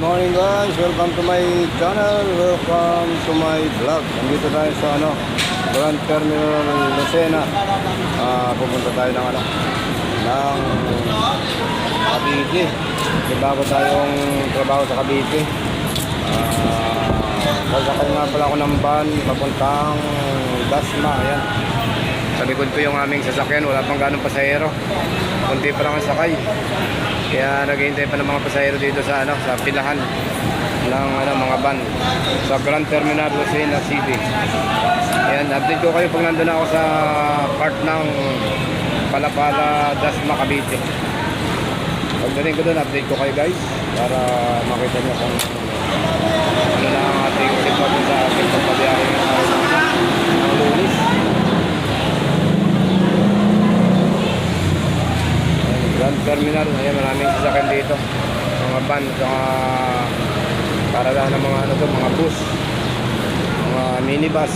morning guys, welcome to my channel, welcome to my vlog. Nandito tayo sa ano, Grand Terminal Lucena. Ah, pupunta tayo ng ano, ng Cavite. May bago tayong trabaho sa Cavite. Ah, sasakay nga pala ako ng van, papuntang Dasma, ayan. Sa likod ko yung aming sasakyan, wala pang ganong pasahero. Kunti pa lang ang sakay. Kaya naghihintay pa ng mga pasahero dito sa ano, sa pilahan ng ano, mga van sa Grand Terminal Lucena City. Ayan, update ko kayo pag nandun ako sa part ng Palapala, Dasma, Cavite. Pagdating ko doon, update ko kayo guys para makita nyo kung ano na ang ating ulipat sa ating pagpabiyahe ng araw ng ano, ng lunis. Grand Terminal, ayan maraming sasakyan dito. Mga van, mga paradahan ng mga ano to, mga bus, mga minibus.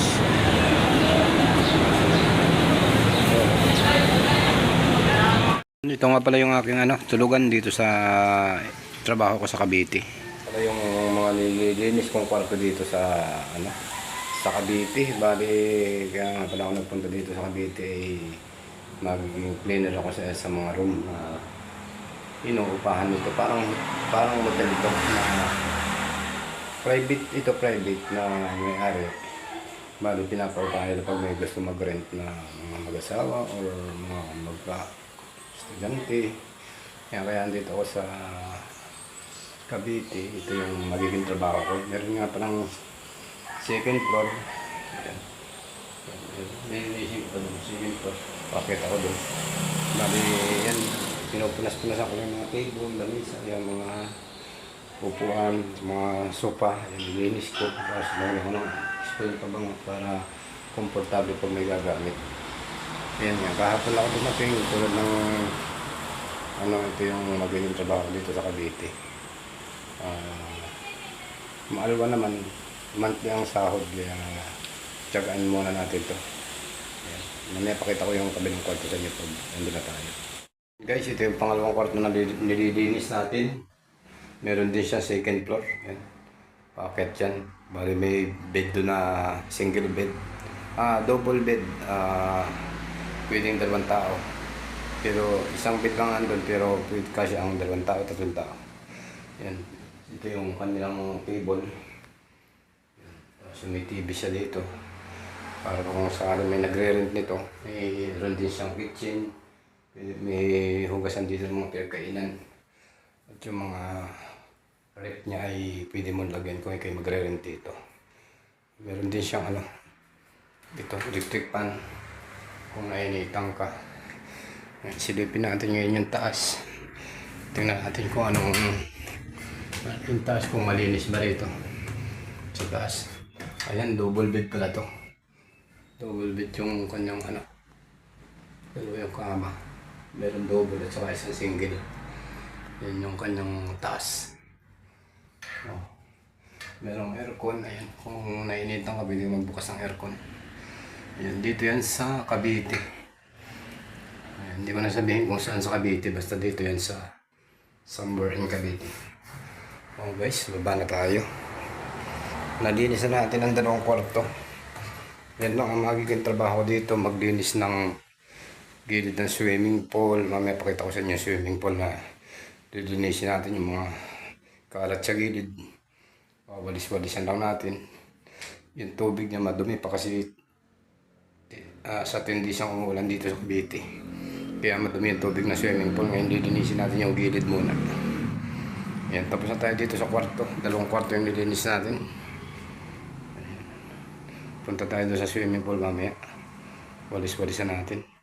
Ito nga pala yung aking ano, tulugan dito sa trabaho ko sa Cavite. Ito yung mga nililinis kong kwarto dito sa ano, sa Cavite. Bali, kaya nga pala ako nagpunta dito sa Cavite ay magiging cleaner ako sa, sa mga room na inuupahan nito. Parang parang hotel ito na private ito private na may-ari. Bali, pinapaupahan nila pag may gusto mag-rent na mga mag-asawa or mga magka estudyante. Kaya kaya andito ako sa Cavite. Ito yung magiging trabaho ko. Meron nga palang second floor. Ayan. Nililisip ko doon, second floor. Pakit ako doon. Bali, yan. Pinupunas-punas ako yung mga table, lamisa, yung mga upuan, mga sopa. Yan, nilinis ko. Tapos lagyan ko ng spray pabango para komportable pag may gagamit. Ayan nga, kahapon ako dumating tulad ng ano, ito yung magiging trabaho dito sa Cavite. Ah, maalwa naman, monthly ang sahod, kaya tiyagaan muna natin to. Ayan. Mamaya pakita ko yung kabilang kwarto sa inyo pag nandun na tayo. Guys, ito yung pangalawang kwarto na nili- nililinis natin. Meron din siya second floor. Ayan. Paket yan. Bali may bed doon na single bed. Ah, double bed. Ah, pwedeng dalawang tao. Pero isang bed lang andun, pero pwede kasi ang dalawang tao, tatlong tao. Yan. Ito yung kanilang table. Yan. Tapos may TV siya dito. Para kung sakali may nagre-rent nito, may meron din siyang kitchen. May, may hugasan dito ng mga pinagkainan. At yung mga rep niya ay pwede mo lagyan kung ikay magre-rent dito. Meron din siyang ano, dito, electric fan kung nainitang ka. Silipin natin ngayon yung taas. Tingnan natin kung anong yung taas kung malinis ba rito. Sa taas. Ayan, double bed pala to. Double bed yung kanyang ano. Dalawa yung kama. Meron double at saka isang single. Yan yung kanyang taas. Oh. Merong aircon. Ayan, kung nainitan ka, pwede magbukas ng aircon. Ayan, dito yan sa Cavite. Ayan, hindi ko na sabihin kung saan sa Cavite. Basta dito yan sa somewhere in Cavite. Oh guys, baba na tayo. Nalinis na natin ang dalawang kwarto. Yan lang ang magiging trabaho dito. Maglinis ng gilid ng swimming pool. Mamaya pakita ko sa inyo yung swimming pool na lilinisin natin yung mga kalat sa gilid. Walis-walisan lang natin. Yung tubig niya madumi pa kasi ah, sa tindi siyang umulan dito sa Cavite. Kaya madumi yung tubig na swimming pool. Ngayon lilinisin natin yung gilid muna. Yan, tapos na tayo dito sa kwarto. Dalawang kwarto yung nilinis natin. Punta tayo doon sa swimming pool mamaya. Walis-walisan natin.